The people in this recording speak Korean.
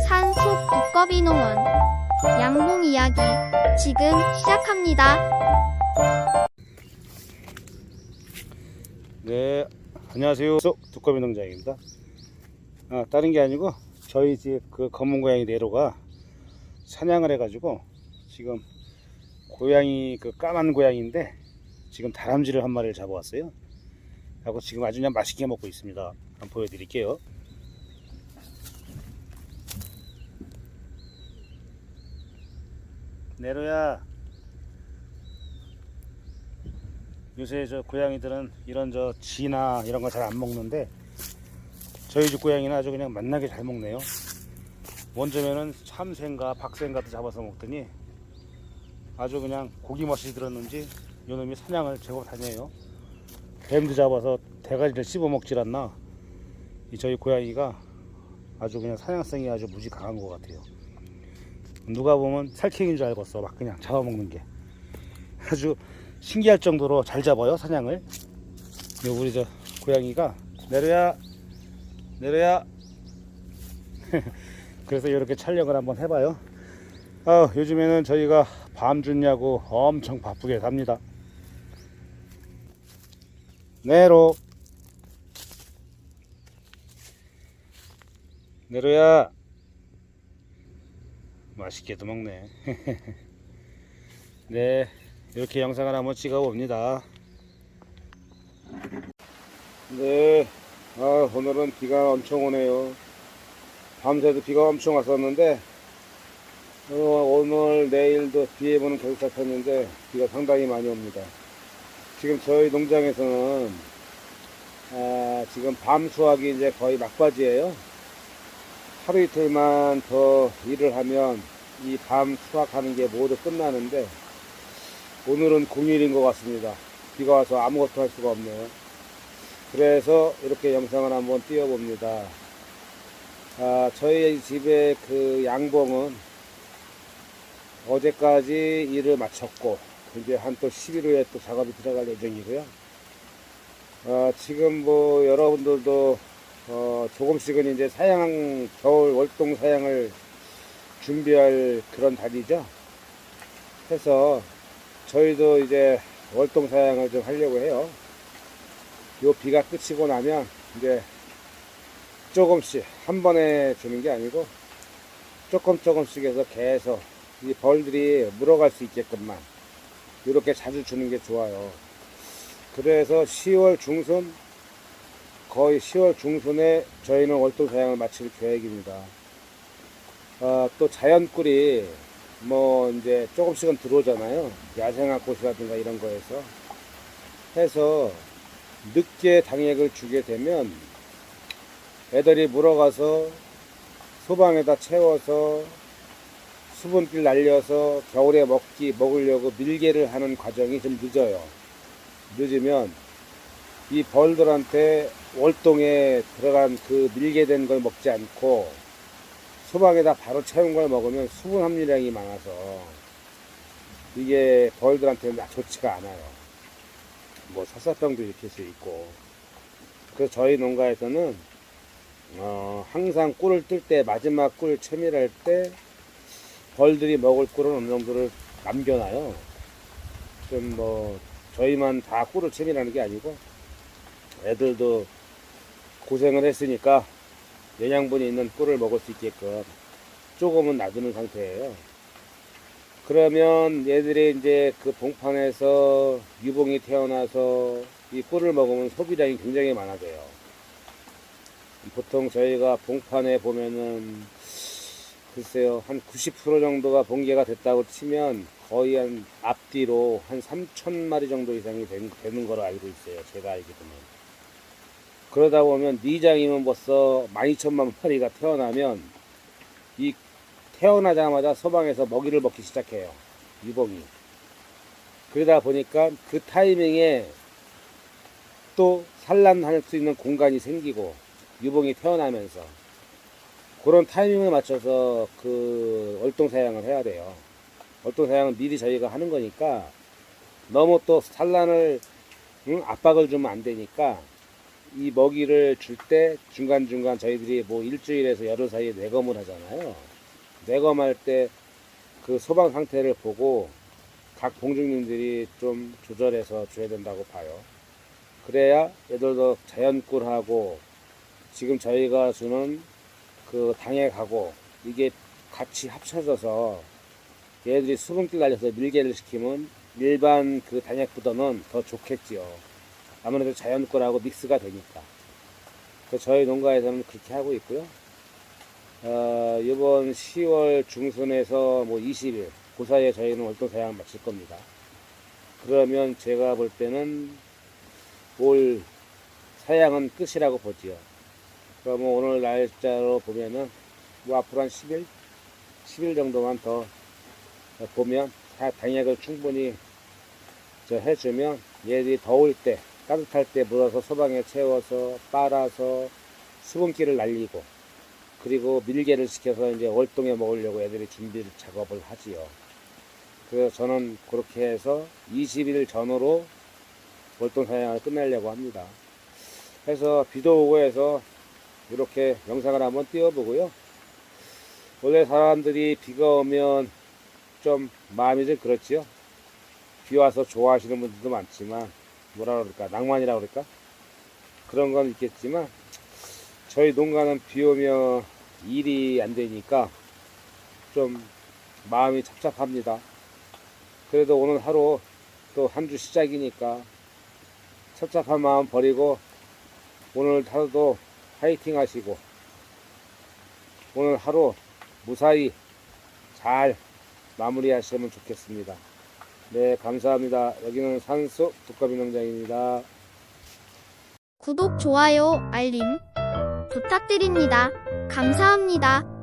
산속 두꺼비 농원 양봉 이야기 지금 시작합니다. 네, 안녕하세요. 쏙 두꺼비 농장입니다. 아, 다른 게 아니고 저희 집 그 검은 고양이 네로가 사냥을 해가지고 지금 고양이 그 까만 고양이인데 지금 다람쥐를 한 마리를 잡아왔어요. 하고 지금 아주 그냥 맛있게 먹고 있습니다. 한번 보여드릴게요. 네로야. 요새 저 고양이들은 이런 저 쥐나 이런 거 잘 안 먹는데 저희 집 고양이는 아주 그냥 맛나게 잘 먹네요. 원점에는 참새인가 박새인가도 잡아서 먹더니 아주 그냥 고기 맛이 들었는지 요놈이 사냥을 제법 다녀요. 뱀도 잡아서 대가리를 씹어 먹질 않나. 이 저희 고양이가 아주 그냥 사냥성이 아주 무지 강한 것 같아요. 누가 보면 살쾡인 줄 알겠어. 막 그냥 잡아먹는 게. 아주 신기할 정도로 잘 잡아요 사냥을 요 우리 저 고양이가 내려야 내려야 그래서 이렇게 촬영을 한번 해봐요 아, 요즘에는 저희가 밤 좋냐고 엄청 바쁘게 삽니다 내로 내로야 맛있게도 먹네 네 이렇게 영상을 한번 찍어 봅니다. 네, 아, 오늘은 비가 엄청 오네요. 밤새도 비가 엄청 왔었는데, 어, 오늘, 내일도 비 예보는 계속 잡혔는데, 비가 상당히 많이 옵니다. 지금 저희 농장에서는, 아, 지금 밤 수확이 이제 거의 막바지예요. 하루 이틀만 더 일을 하면 이 밤 수확하는 게 모두 끝나는데, 오늘은 공휴일인 것 같습니다. 비가 와서 아무것도 할 수가 없네요. 그래서 이렇게 영상을 한번 띄워봅니다. 아, 저희 집의 그 양봉은 어제까지 일을 마쳤고, 이제 한 또 10일 후에 또 작업이 들어갈 예정이고요. 아, 지금 뭐 여러분들도 어, 조금씩은 이제 사양, 겨울 월동 사양을 준비할 그런 달이죠. 해서 저희도 이제 월동 사양을 좀 하려고 해요. 요 비가 끝이고 나면 이제 조금씩 한 번에 주는 게 아니고 조금 조금씩 해서 계속 이 벌들이 물어갈 수 있게끔만 이렇게 자주 주는 게 좋아요. 그래서 10월 중순 거의 10월 중순에 저희는 월동 사양을 마칠 계획입니다. 아, 또 자연꿀이 뭐 이제 조금씩은 들어오잖아요. 야생화 꽃이라든가 이런 거에서 해서 늦게 당액을 주게 되면 애들이 물어가서 소방에다 채워서 수분길 날려서 겨울에 먹기 먹으려고 밀개를 하는 과정이 좀 늦어요. 늦으면 이 벌들한테 월동에 들어간 그 밀개된 걸 먹지 않고 소방에다 바로 채운 걸 먹으면 수분 함유량이 많아서 이게 벌들한테는 좋지가 않아요. 뭐 설사병도 일으킬 수 있고. 그래서 저희 농가에서는 어, 항상 꿀을 뜰 때 마지막 꿀 채밀할 때 벌들이 먹을 꿀은 어느 정도를 남겨놔요. 좀 뭐 저희만 다 꿀을 채밀하는 게 아니고 애들도 고생을 했으니까 영양분이 있는 꿀을 먹을 수 있게끔 조금은 놔두는 상태예요. 그러면 얘들이 이제 그 봉판에서 유봉이 태어나서 이 꿀을 먹으면 소비량이 굉장히 많아져요. 보통 저희가 봉판에 보면은 글쎄요 한 90% 정도가 봉개가 됐다고 치면 거의 한 앞뒤로 한 3천 마리 정도 이상이 된- 되는 걸로 알고 있어요. 제가 알기로는. 그러다 보면 니장이면 벌써 12,000만 마리가 태어나면 이 태어나자마자 소방에서 먹이를 먹기 시작해요. 유봉이. 그러다 보니까 그 타이밍에 또 산란할 수 있는 공간이 생기고 유봉이 태어나면서 그런 타이밍을 맞춰서 그 월동 사양을 해야 돼요. 월동 사양은 미리 저희가 하는 거니까 너무 또 산란을 응? 압박을 주면 안 되니까 이 먹이를 줄 때 중간중간 저희들이 뭐 일주일에서 열흘 사이에 내검을 하잖아요. 내검할 때 그 소방 상태를 보고 각 봉중님들이 좀 조절해서 줘야 된다고 봐요. 그래야 얘들도 자연꿀하고 지금 저희가 주는 그 당액하고 이게 같이 합쳐져서 얘들이 수분길 날려서 밀개를 시키면 일반 그 단약보다는 더 좋겠지요. 아무래도 자연꿀하고 믹스가 되니까. 저희 농가에서는 그렇게 하고 있고요. 어, 이번 10월 중순에서 뭐 20일, 그 사이에 저희는 월동 사양을 마칠 겁니다. 그러면 제가 볼 때는 올 사양은 끝이라고 보지요. 그러면 오늘 날짜로 보면은 뭐 앞으로 한 10일, 10일 정도만 더 보면 다 당약을 충분히 저 해주면 얘들이 더울 때 따뜻할 때 물어서 소방에 채워서 빨아서 수분기를 날리고 그리고 밀개를 시켜서 이제 월동에 먹으려고 애들이 준비 작업을 하지요. 그래서 저는 그렇게 해서 20일 전후로 월동 사냥을 끝내려고 합니다. 그래서 비도 오고 해서 이렇게 영상을 한번 띄워보고요. 원래 사람들이 비가 오면 좀 마음이 좀 그렇지요. 비 와서 좋아하시는 분들도 많지만 뭐라 그럴까 낭만이라 그럴까 그런 건 있겠지만 저희 농가는 비 오면 일이 안 되니까 좀 마음이 착잡합니다. 그래도 오늘 하루 또 한 주 시작이니까 착잡한 마음 버리고 오늘 하루도 파이팅 하시고 오늘 하루 무사히 잘 마무리하시면 좋겠습니다. 네, 감사합니다. 여기는 산수 두꺼비 농장입니다. 구독, 좋아요, 알림 부탁드립니다. 감사합니다.